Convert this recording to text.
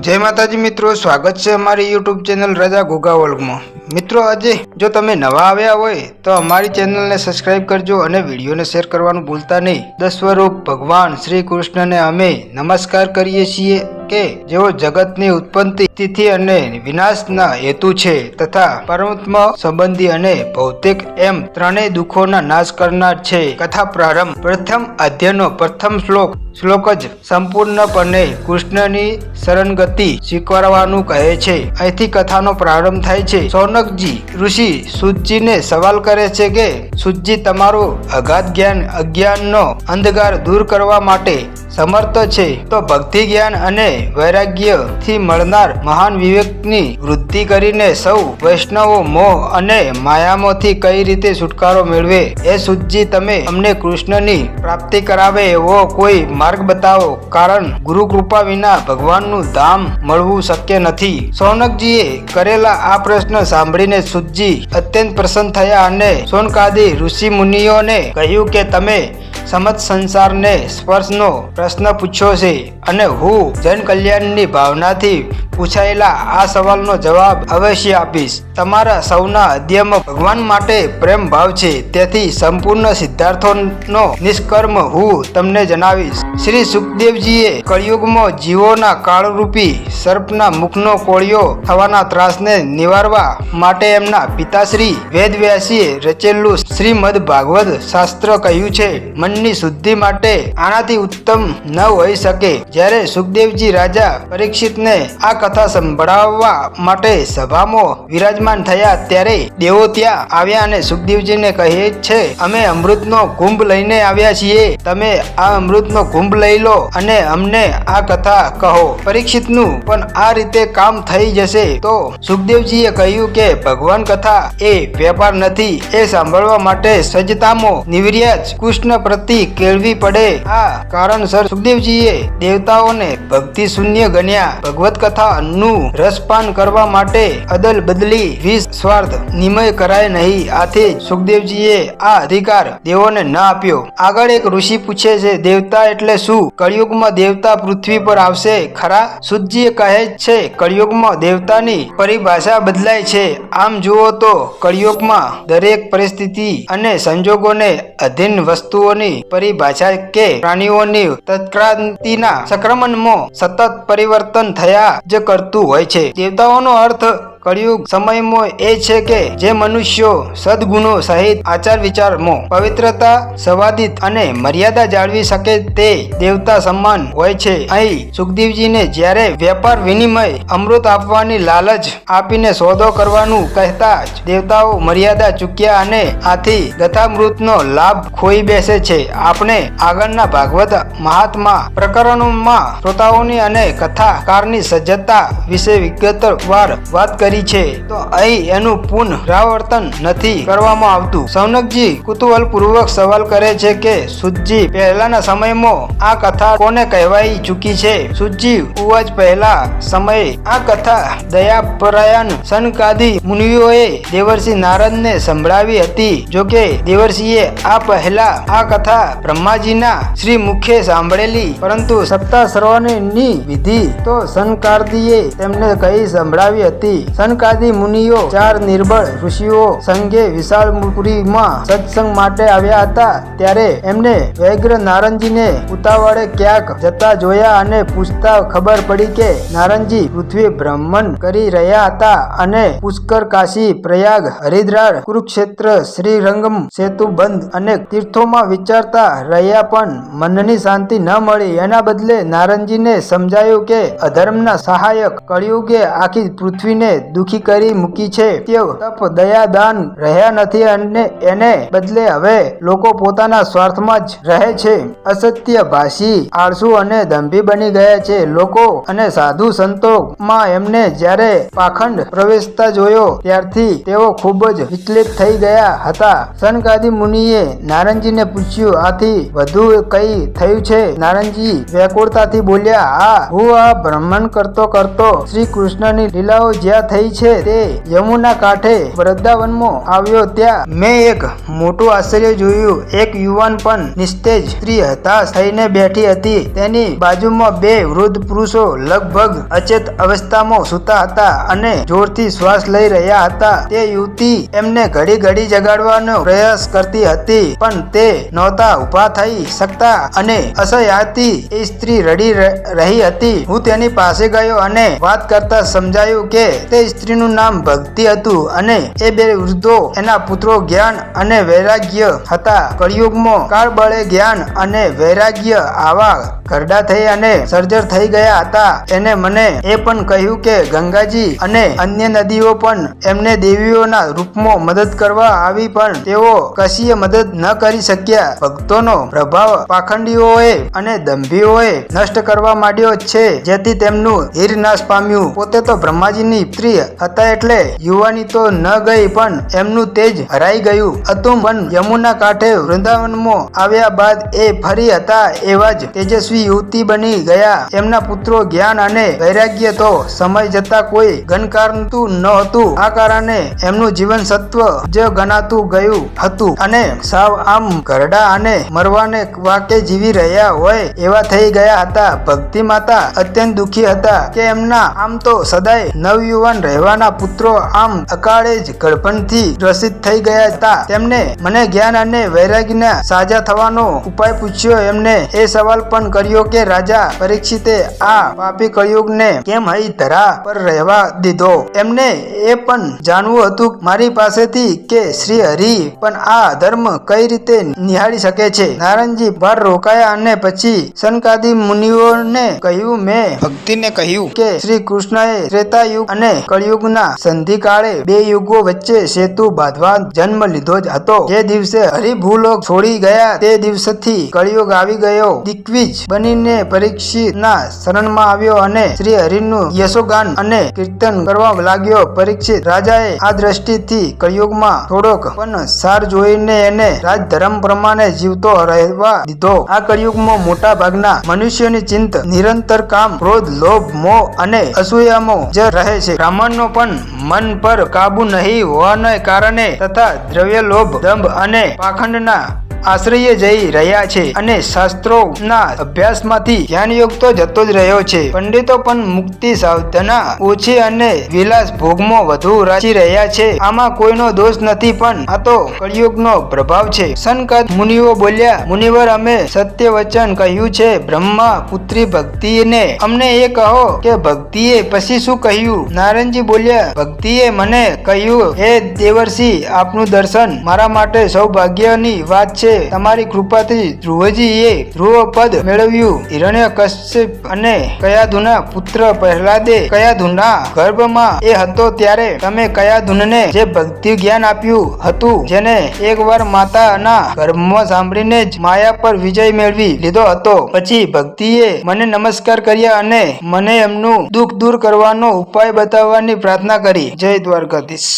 જય માતાજી મિત્રો, સ્વાગત છે અમારી યુટ્યુબ ચેનલ રજા ગોગા વર્લ્ડમાં મિત્રો, આજે જો તમે નવા આવ્યા હોય, તો અમારી ચેનલને સબસ્ક્રાઇબ કરજો અને વિડીયોને શેર કરવાનું ભૂલતા નહીં. દસસ્વરૂપ ભગવાન શ્રી કૃષ્ણને અમે નમસ્કાર કરીએ છીએ. કે જેઓ જગતની ઉત્પત્તિ સ્થિતિ અને વિનાશના હેતુ છે તથા પરમાત્મા સંબંધી અને ભૌતિક, એમ ત્રણેય દુઃખોના નાશ કરનાર છે. કથા પ્રારંભ. પ્રથમ અધ્યયનો પ્રથમ શ્લોક. શ્લોક જ સંપૂર્ણપણે કૃષ્ણની શરણગતિ સ્વીકારવાનું કહે છે. અહીંથી કથાનો પ્રારંભ થાય છે. સૌનકજી ઋષિ સુતજીને સવાલ કરે છે કે સુજી તમારું અગાધ જ્ઞાન, અજ્ઞાનનો અંધકાર દૂર કરવા માટે સમર્થ છે. તો ભક્તિ જ્ઞાન અને વૈરાગ્યથી મળનાર મહાન વિવેકની વૃદ્ધિ કરીને સૌ વૈષ્ણવો મોહ અને માયામોથી કઈ રીતે છુટકારો મેળવે એ સુતજી તમે અમને કૃષ્ણની પ્રાપ્તિ કરાવે એવો કોઈ માર્ગ બતાવો. કારણ ગુરુ કૃપા વિના ભગવાનનું ધામ મળવું શક્ય નથી. સૌનકજીએ કરેલા આ પ્રશ્ન સાંભળીને સુજી અત્યંત પ્રસન્ન થયા અને સોનકાદી ઋષિ મુનિઓને કહ્યું કે તમે સમત સંસારને સ્પર્શનો પ્રશ્ન પૂછ્યો છે અને હું જન કલ્યાણની ભાવનાથી પૂછાયેલા આ સવાલનો જવાબ અવશ્ય આપીશ. તમારા સૌના અધ્યયમાં ભગવાન માટે પ્રેમ ભાવ છે. તેથી સંપૂર્ણ સિદ્ધાર્થોનો નિષ્કર્મ હું તમને જણાવીશ. શ્રી સુખદેવજીએ કળિયુગમાં જીવોના કાળરૂપી સર્પના મુખનો કોળિયો થવાના ત્રાસને નિવારવા માટે એમના પિતાશ્રી વેદવ્યાસીએ રચેલું શ્રીમદ ભાગવત શાસ્ત્ર કહ્યું છે. મનની શુદ્ધિ માટે આનાથી ઉત્તમ ન હોઈ શકે. જ્યારે સુખદેવજી રાજા પરીક્ષિતને આ કથા સંભળાવવા માટે સભામાં વિરાજમાન થયા ત્યારે દેવો ત્યાં આવ્યા અને સુખદેવજીને કહે છે, અમે અમૃતનો કુંભ લઈને આવ્યા છીએ. તમે આ અમૃતનો કુંભ લઈ લો અને અમને આ કથા કહો. પરીક્ષિતનું પણ આ રીતે કામ થઈ જશે તો સુખદેવજીએ કહ્યું કે ભગવાન કથા એ વેપાર નથી, એ સાંભળવા માટે સજ્જતામાં નિવર્યા કૃષ્ણ પ્રતિ કેળવી પડે. આ કારણસર સુખદેવજીએ દેવતાઓને ભક્તિ શૂન્ય ગણ્યા. ભગવત કથાનું રસપાન કરવા માટે અદલ બદલી વીસ સ્વાર્થ નિમય કરાય નહીં. આથી સુખદેવજીએ આ અધિકાર દેવોને ના આપ્યો. આગળ એક ઋષિ પૂછે છે, દેવતા એટલે શું? કળિયુગમાં દેવતા પૃથ્વી પર આવશે? ખરા? સુતજી કહે છે, કળિયુગમાં દેવતાની પરિભાષા બદલાય છે. આમ જુઓ તો કળિયુગમાં દરેક પરિસ્થિતિ અને સંજોગોને અધીન વસ્તુઓની પરિભાષા કે પ્રાણીઓની તત્ક્રાંતિના સંક્રમણમાં સતત પરિવર્તન થયા જ કરતું હોય છે. દેવતાઓનો અર્થ કળિયુગ સમયમાં એ છે કે જે મનુષ્યો સદગુણો સહિત આચાર વિચારમાં પવિત્રતા, સંવાદિત અને મર્યાદા જાળવી શકે તે દેવતા સમાન હોય છે. અહીં સુખદેવજીને જ્યારે વેપાર વિનિમય અમૃત આપવાની લાલચ આપીને સોદો કરવાનું કહેતા જ દેવતાઓ મર્યાદા ચૂક્યા અને આથી ગથામૃતનો લાભ ખોઈ બેસે છે. આપણે આગળના ભાગવત મહાત્મા પ્રકરણોમાં શ્રોતાઓની અને કથાકારની સજ્જતા વિશે વિગતવાર વાત કરી કરી છે. તો અહીં એનું પુનરાવર્તન નથી કરવામાં આવતું. સૌનકજી કુતૂહલ પૂર્વક સવાલ કરે છે કે, સુજી, પહેલાના સમયમાં આ કથા કોને કહેવાઈ ચૂકી છે? સુજી, ઉવાજ પહેલા સમયે આ કથા દયાપરાયણ સનકાદી મુનિઓએ દેવર્ષિ નારદને સંભળાવી હતી. જોકે દેવર્ષિએ આ પહેલા આ કથા બ્રહ્માજીના શ્રી મુખે સાંભળેલી. પરંતુ સત્તા સર્વની વિધિ તો સનકારદીએ તેમને કહી સંભળાવી હતી. સનકાદી મુનિઓ, ચાર નિર્બળ ઋષિઓ સંગે વિશાળપુરીમાં સત્સંગ માટે આવ્યા હતા. ત્યારે એમને વ્યગ્ર નારંજીને ઉતાવળે ક્યાંક જતા જોયા અને પૂછતા ખબર પડી કે નારંજી પૃથ્વી ભ્રમણ કરી રહ્યા હતા અને પુષ્કર કાશી, પ્રયાગ, હરિદ્રાળ, કુરુક્ષેત્ર, શ્રીરંગમ સેતુ બંધ અને તીર્થોમાં વિચારતા રહ્યા પણ મનની શાંતિ ન મળી. એના બદલે નારંજીને સમજાયું કે અધર્મના સહાયક કળિયુગે આખી પૃથ્વીને દુખી કરી મૂકી છે. તેઓ તપ, દયા, દાન રહ્યા નથી અને એને બદલે હવે લોકો પોતાના સ્વાર્થમાં જ રહે છે. અસત્ય ભાષી, આળસુ અને દંભી બની ગયા છે. લોકો અને સાધુ સંતોમાં એમને જ્યારે પાખંડ પ્રવેશતા જોયો, ત્યારથી તેઓ ખૂબ જ વિચલિત થઈ ગયા હતા. સનકાદી મુનિએ નારંજીને પૂછ્યું, આથી વધુ કઈ થયું છે? નારંજી વ્યાકુળતાથી બોલ્યા આ હું આ ભ્રમણ કરતો કરતો શ્રી કૃષ્ણની લીલાઓ જ્યાં થઈ થઈ છે. તે યમુના કાંઠે વૃદ્ધાવનમાં આવ્યો ત્યાં. મેં એક મોટું આશ્ચર્ય જોયું. એક યુવાન પણ નિસ્તેજ સ્ત્રી હતાશ થઈને બેઠી હતી. તેની બાજુમાં બે વૃદ્ધ પુરુષો લગભગ અચેત અવસ્થામાં સૂતા હતા અને જોરથી શ્વાસ લઈ રહ્યા હતા. તે યુવતી એમને ઘડી ઘડી જગાડવાનો પ્રયાસ કરતી હતી, પણ તે નહોતા ઊભા થઈ શકતા અને અસહ્યાથી એ સ્ત્રી રડી રહી હતી. હું તેની પાસે ગયો અને વાત કરતા સમજાયું કે તે સ્ત્રીનું નામ ભક્તિ હતું અને એ બે વૃદ્ધો એના પુત્રો જ્ઞાન અને વૈરાગ્ય હતા. કળિયુગમાં કાળબળે જ્ઞાન અને વૈરાગ્ય આવા ઘરડા થઈ અને સર્જર થઈ ગયા હતા. એને મને એ પણ કહ્યું કે, ગંગાજી અને અન્ય નદીઓ પણ એમને દેવીઓના રૂપમાં મદદ કરવા આવી, પણ તેઓ કશીય મદદ ન કરી શક્યા. ભક્તોનો પ્રભાવ પાખંડીઓએ અને દંભીઓએ નષ્ટ કરવા માંડ્યો છે. જેથી તેમનું હીર નાશ પામ્યું. પોતે તો બ્રહ્માજીની પુત્રી હતા એટલે યુવાની તો ન ગઈ, પણ એમનું તેજ હરાઈ ગયું. હતું પણ યમુના કાંઠે વૃંદાવનમાં આવ્યા બાદ એ ફરી હતા એવા જ તેજસ્વી યુવતી બની ગયા. એમના પુત્રો જ્ઞાન અને વૈરાગ્ય તો સમય જતા કોઈ ગણકારતું ન હતું. આ કારણે એમનું જીવન સત્વ જ ગણાતું ગયું હતું અને સાવ આમ ઘરડા અને મરવાને વાકે જીવી રહ્યા હોય એવા થઈ ગયા હતા. ભક્તિ માતા અત્યંત દુખી હતા કે એમના આમ તો સદાય નવયુવાન રહેવાના પુત્રો આમ અકાળે જ ગળપણથી ગ્રસિત થઈ ગયા હતા. તેમને મને જ્ઞાન અને વૈરાગ્યના સાજા થવાનો ઉપાય પૂછ્યો. એમને એ સવાલ પણ કર્યો કે, રાજા, પરીક્ષિતે આ પાપી કળિયુગને કેમ હઈ ધરા પર રહેવા દીધો? એમને એ પણ જાણવું હતું મારી પાસેથી કે, શ્રી હરિ, પણ આ ધર્મ કઈ રીતે નિહાળી શકે છે? નારાયણજી ભાર રોકાયા અને પછી સનકાદી મુનિઓને કહ્યું, મેં ભક્તિને કહ્યું કે, શ્રી કૃષ્ણએ ત્રેતા યુગ અને કળિયુગના સંધિકાળે બે યુગો વચ્ચે સેતુ બાંધવા જન્મ લીધો જ હતો. જે દિવસે હરિભૂલોક છોડી ગયા. તે દિવસથી કળિયુગ આવી ગયો. દિગ્વિજ બનીને પરીક્ષિત ના શરણમાં આવ્યો અને શ્રી હરિનું યશોગાન અને કીર્તન કરવા લાગ્યો. પરીક્ષિત રાજાએ આ દ્રષ્ટિથી કળિયુગમાં થોડોક પણ સાર જોઈને એને રાજધર્મ પ્રમાણે જીવતો રહેવા દીધો. આ કળિયુગમાં મોટા ભાગના મનુષ્યની ચિંત નિરંતર કામ, ક્રોધ, લોભ, મોહ અને અસૂયામાં જ રહે છે. બ્રાહ્મણનો પણ મન પર કાબુ નહીં હોવાને કારણે તથા દ્રવ્ય લોભ દંભ અને પાખંડના આશ્રય જઈ રહ્યા છે અને શાસ્ત્રોના અભ્યાસમાંથી ધ્યાનયોગ તો જતો જ રહ્યો છે. પંડિતો પણ મુક્તિ સાધના ઓછી અને વિલાસ ભોગમાં વધુ રાચી રહ્યા છે. આમાં કોઈનો દોષ નથી, પણ આ તો કળિયુગનો પ્રભાવ છે. સનકાદ મુનિઓ બોલ્યા, મુનિવર, અમે સત્ય વચન કહ્યું છે. બ્રહ્મા, પુત્રી, ભક્તિને અમને એ કહો કે ભક્તિએ પછી શું કહ્યું? નારાયણજી બોલ્યા, ભક્તિએ મને કહ્યું, હે દેવર્ષિ, આપનું દર્શન મારા માટે સૌભાગ્યની વાત છે. તમારી કૃપાથી ધ્રુવજીએ ધ્રુવ પદ મેળવ્યું. હિરણ્ય કશ્યપ અને કયાધુના પુત્ર પ્રહલાદે કયાધુના ગર્ભમાં એ હતો ત્યારે તમે કયાધુનને જે ભક્તિ જ્ઞાન આપ્યું હતું, જેને એકવાર માતાના ગર્ભમાં સાંભળીને જ માયા પર વિજય મેળવી લીધો હતો. પછી ભક્તિએ મને નમસ્કાર કર્યા અને મને એમનું દુઃખ દૂર કરવાનો ઉપાય બતાવવાની પ્રાર્થના કરી. જય દ્વારકાધીશ.